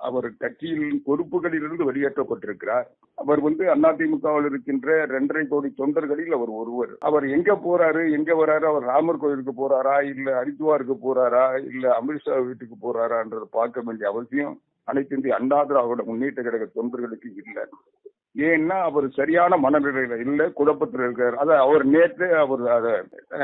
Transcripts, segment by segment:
அவர் கட்சியில் பொறுப்புகளிலிருந்து வெளியேற்றப்பட்டிருக்கிறார். அவர் வந்து அதிமுகவில் இருக்கின்ற இரண்டரை கோடி தொண்டர்களில் அவர் ஒருவர். அவர் எங்க போறாரு? எங்க வராரு? அவர் ராமர் கோயிலுக்கு போறாரா? இல்ல ஹரித்வாருக்கு போறாரா? இல்ல அமித்ஷா வீட்டுக்கு போறாரான்றதை பார்க்க வேண்டிய அவசியம் அனைத்து இந்திய அண்ணா திராவிட முன்னேற்ற கழக தொண்டர்களுக்கு இல்லை. ஏன்னா அவர் சரியான மனநிலையில இல்ல குழப்பத்தில் இருக்காரு. அத அவர் நேற்று அவர்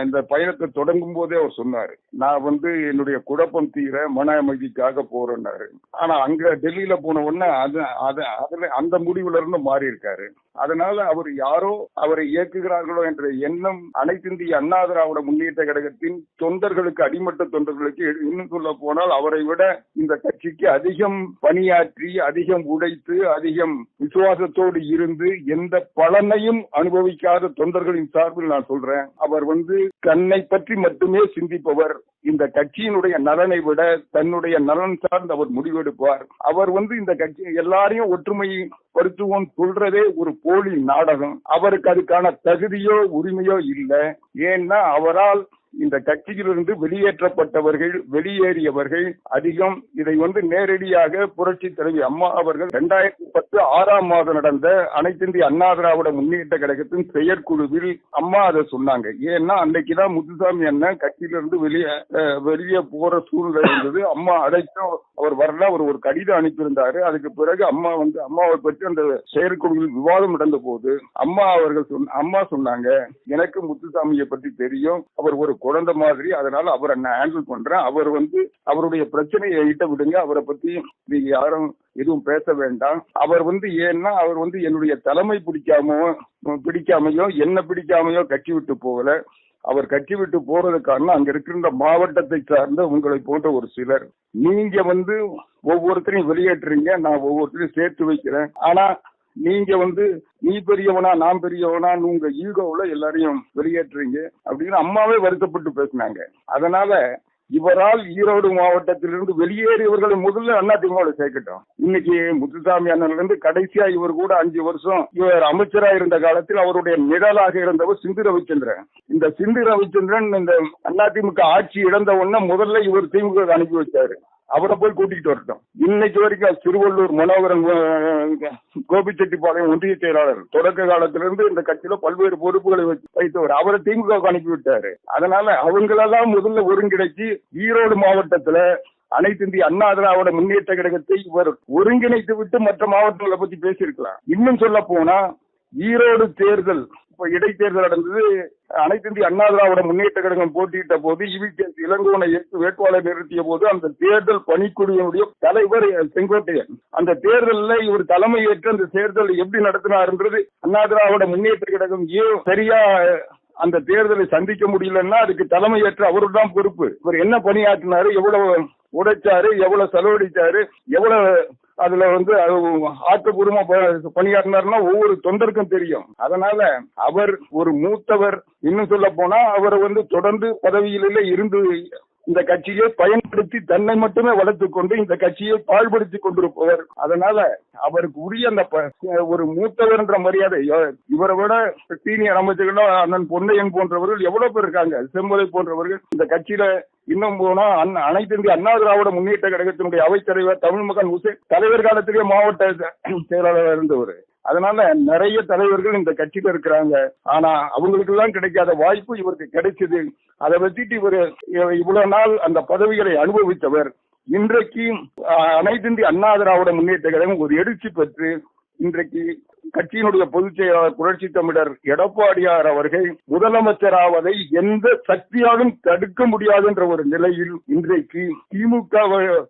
இந்த பயணத்தை தொடங்கும் போதே அவர் சொன்னாரு. நான் வந்து என்னுடைய குழப்பம் தீர மன அமைதிக்காக போறேன்னாரு. ஆனா அங்க டெல்லியில போன உடனே அது அது அதுல அந்த முடிவுல இருந்து மாறி இருக்காரு. அதனால அவர் யாரோ அவரை இயக்குகிறார்களோ என்ற எண்ணம் அனைத்து இந்திய அண்ணா திராவிட முன்னேற்ற கழகத்தின் தொண்டர்களுக்கு அடிமட்ட தொண்டர்களுக்கு இன்னும் சொல்ல போனால் அவரை விட இந்த கட்சிக்கு அதிகம் பணியாற்றி அதிகம் உடைத்து அதிகம் விசுவாசத்தோடு இருந்து எந்த பலனையும் அனுபவிக்காத தொண்டர்களின் சார்பில் நான் சொல்றேன். அவர் வந்து தன்னை பற்றி மட்டுமே சிந்திப்பவர். இந்த கட்சியினுடைய நலனை விட தன்னுடைய நலன் சார்ந்து அவர் முடிவெடுப்பார். அவர் வந்து இந்த கட்சி எல்லாரையும் ஒற்றுமை படுத்துவோம் சொல்றதே ஒரு போலி நாடகம். அவருக்கு அதுக்கான தகுதியோ உரிமையோ இல்லை. ஏன்னா அவரால் இந்த கட்சியிலிருந்து வெளியேற்றப்பட்டவர்கள் வெளியேறியவர்கள் அதிகம். இதை வந்து நேரடியாக புரட்சி தலைவி அம்மா அவர்கள் இரண்டாயிரத்தி பத்து ஆறாம் மாதம் நடந்த அனைத்து இந்திய அண்ணா திராவிட முன்னேற்ற கழகத்தின் செயற்குழுவில் அம்மா அதை சொன்னாங்க. ஏன்னா அன்னைக்குதான் முத்துசாமி அண்ணன் கட்சியிலிருந்து வெளியே வெளியே போற சூழ்நிலை இருந்தது. அம்மா அழைத்தும் அவர் வரல அவர் ஒரு கடிதம் அனுப்பியிருந்தாரு. அதுக்கு பிறகு அம்மா வந்து அம்மாவை பற்றி அந்த செயற்குழுவில் விவாதம் நடந்த போது அம்மா அவர்கள் சொன்ன அம்மா சொன்னாங்க எனக்கு முத்துசாமியை பற்றி தெரியும். அவர் ஒரு குழந்தை மாதிரி அதனால அவரை நான் ஹேண்டில் பண்றேன். அவர் வந்து அவருடைய பிரச்சனையை இட்ட விடுங்க. அவரை பத்தி நீங்க யாரும் எதுவும் பேச வேண்டாம். அவர் வந்து ஏன்னா அவர் வந்து என்னுடைய தலைமை பிடிக்காமோ பிடிக்காமையோ என்ன பிடிக்காமையோ கட்சி விட்டு போகல. அவர் கட்சி விட்டு போறதுக்கான அங்க இருக்கின்ற மாவட்டத்தை சார்ந்த உங்களை போன்ற ஒரு சிலர். நீங்க வந்து ஒவ்வொருத்தரையும் வெளியேற்றுறீங்க. நான் ஒவ்வொருத்தரையும் சேர்த்து வைக்கிறேன். ஆனா நீங்க வந்து நீ பெரியவனா நான் பெரியவனா உங்க ஈகோவுல எல்லாரையும் வெளியேற்றுறீங்க அப்படின்னு அம்மாவே வருத்தப்பட்டு பேசினாங்க. அதனால இவரால் ஈரோடு மாவட்டத்திலிருந்து வெளியேறியவர்களை முதல்ல அதிமுக சேர்க்கட்டும். இன்னைக்கு முத்துசாமி அண்ணன்ல இருந்து கடைசியா இவர் கூட அஞ்சு வருஷம் இவர் அமைச்சரா இருந்த காலத்தில் அவருடைய நிழலாக இருந்தவர் சிந்து ரவிச்சந்திரன். இந்த சிந்து ரவிச்சந்திரன் இந்த அதிமுக ஆட்சி இழந்த உடனே முதல்ல இவர் திமுக அனுப்பி வச்சாரு. அவரை போய் கூட்டிகிட்டு வரட்டும். இன்னைக்கு வரைக்கும் திருவள்ளூர் மனோகரன் கோபிச்செட்டிப்பாளையம் ஒன்றிய செயலாளர் தொடக்க காலத்திலிருந்து இந்த கட்சியில பல்வேறு பொறுப்புகளை வைத்தவர். அவரை திமுக அனுப்பி விட்டாரு. அதனால அவங்களெல்லாம் முதல்ல ஒருங்கிணைச்சு ஈரோடு மாவட்டத்துல அனைத்து இந்திய அண்ணா திராவிட முன்னேற்ற கழகத்தை இவர் ஒருங்கிணைத்து விட்டு மற்ற மாவட்டங்களை பத்தி பேசியிருக்கலாம். இன்னும் சொல்ல போனா ஈரோடு தேர்தல் இப்ப இடைத்தேர்தல் நடந்தது. அனைத்து இந்திய அண்ணா திராவிட முன்னேற்ற கழகம் போட்டியிட்ட போது இவி இளங்கோனை இளங்கோனை வேட்பாளர் நிறுத்திய போது அந்த தேர்தல் பணிக்குழுவினுடைய தலைவர் செங்கோட்டையன் அந்த தேர்தலில் இவர் தலைமை ஏற்று அந்த தேர்தல் எப்படி நடத்தினார்ன்றது அண்ணா திராவிட முன்னேற்ற கழகம் ஏன் சரியா அந்த தேர்தலை சந்திக்க முடியலன்னா அதுக்கு தலைமை அவரு தான் பொறுப்பு. இவர் என்ன பணியாற்றினாரு எவ்வளவு உடைச்சாரு எவ்வளவு செலவழிச்சாரு எவ்வளவு அதுல வந்து ஆக்கப்பூர்வமா பணியாற்றினார்னா ஒவ்வொரு தொண்டருக்கும் தெரியும். அதனால அவர் ஒரு மூத்தவர். இன்னும் சொல்ல போனா அவரை வந்து தொடர்ந்து பதவியில இருந்து இந்த கட்சியை பயன்படுத்தி தன்னை மட்டுமே வளர்த்து கொண்டு இந்த கட்சியை பாழ்படுத்தி கொண்டிருப்பவர். அதனால அவருக்கு உரிய அந்த ஒரு மூத்தவர் என்ற மரியாதை இவரை விட சீனியர் அமைச்சர்களும் அண்ணன் பொன்னையன் போன்றவர்கள் எவ்வளவு பேர் இருக்காங்க? செம்பலை போன்றவர்கள். இந்த கட்சியில இன்னும் போனா அனைத்து இந்திய அண்ணா திராவிட முன்னேற்ற கழகத்தினுடைய அவைத்தலைவர் தமிழ் மகன் உசேன் தலைவர் காலத்திலேயே மாவட்ட செயலாளர் இருந்தவர். அதனால நிறைய தலைவர்கள் இந்த கட்சியில இருக்கிறாங்க. ஆனா அவங்களுக்கு எல்லாம் கிடைக்காத வாய்ப்பு இவருக்கு கிடைச்சது. அதை வச்சுட்டு இவர் இவ்வளவு நாள் அந்த பதவிகளை அனுபவித்தவர். இன்றைக்கு அனைத்து இந்திய அண்ணா திராவிட முன்னேற்ற கழகம் ஒரு எழுச்சி பெற்று இன்றைக்கு கட்சியினுடைய பொதுச் செயலாளர் புரட்சி தமிழர் எடப்பாடியார் அவர்கள் முதலமைச்சராவதை எந்த சக்தியாலும் தடுக்க முடியாது என்ற ஒரு நிலையில் இன்றைக்கு திமுக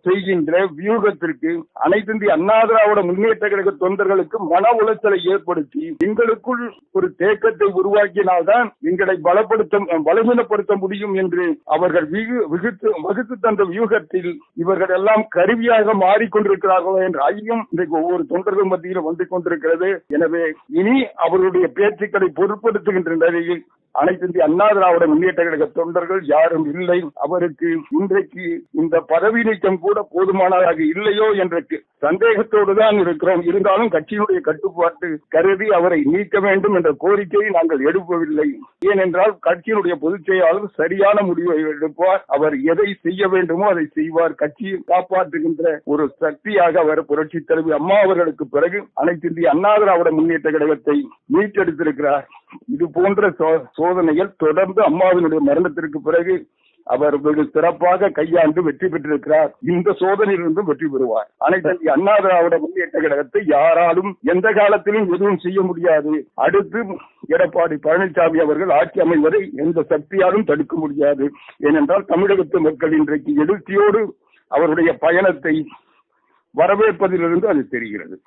செய்கின்ற வியூகத்திற்கு அனைத்து இந்திய அண்ணா திராவிட முன்னேற்ற கழக தொண்டர்களுக்கு மன உளைச்சலை ஏற்படுத்தி எங்களுக்குள் ஒரு தேக்கத்தை உருவாக்கினால்தான் எங்களை பலப்படுத்த பலவீனப்படுத்த முடியும் என்று அவர்கள் விகுத்து வகுத்து தந்த வியூகத்தில் இவர்கள் எல்லாம் கருவியாக மாறிக்கொண்டிருக்கிறார்களோ என்ற ஐயம் இன்றைக்கு ஒவ்வொரு தொண்டர்கள் மத்தியில் வந்து கொண்டிருக்கிறது. எனவே இனி அவர்களுடைய பேச்சுக்களை பொருட்படுத்துகின்ற நிலையில் அனைத்து இந்திய அண்ணா திராவிட முன்னேற்ற கழக தொண்டர்கள் யாரும் இல்லை. அவருக்கு இன்றைக்கு இந்த பதவி நீக்கம் கூட போதுமானதாக இல்லையோ என்ற சந்தேகத்தோடு தான் இருக்கிறோம். இருந்தாலும் கட்சியினுடைய கட்டுப்பாட்டு கருதி அவரை நீக்க வேண்டும் என்ற கோரிக்கையை நாங்கள் எழுப்பவில்லை ஏனென்றால் கட்சியினுடைய பொதுச் செயலாளர் சரியான முடிவை எடுப்பார். அவர் எதை செய்ய வேண்டுமோ அதை செய்வார். கட்சியை காப்பாற்றுகின்ற ஒரு சக்தியாக அவர் புரட்சி தலைவி அம்மா அவர்களுக்கு பிறகு அனைத்து இந்திய அண்ணா திராவிட முன்னேற்ற கழகத்தை மீட்டெடுத்திருக்கிறார். இது போன்ற சோதனைகள் தொடர்ந்து அம்மாவினுடைய மரணத்திற்கு பிறகு அவர் வெகு சிறப்பாக கையாண்டு வெற்றி பெற்றிருக்கிறார். இந்த சோதனையிலிருந்து வெற்றி பெறுவார். அனைத்து அண்ணா திராவிட முன்னேற்ற கழகத்தை யாராலும் எந்த காலத்திலும் எதுவும் செய்ய முடியாது. அடுத்து எடப்பாடி பழனிசாமி அவர்கள் ஆட்சி அமைவதை எந்த சக்தியாலும் தடுக்க முடியாது. ஏனென்றால் தமிழகத்து மக்கள் இன்றைக்கு எழுச்சியோடு அவருடைய பயணத்தை வரவேற்பதிலிருந்து அது தெரிகிறது.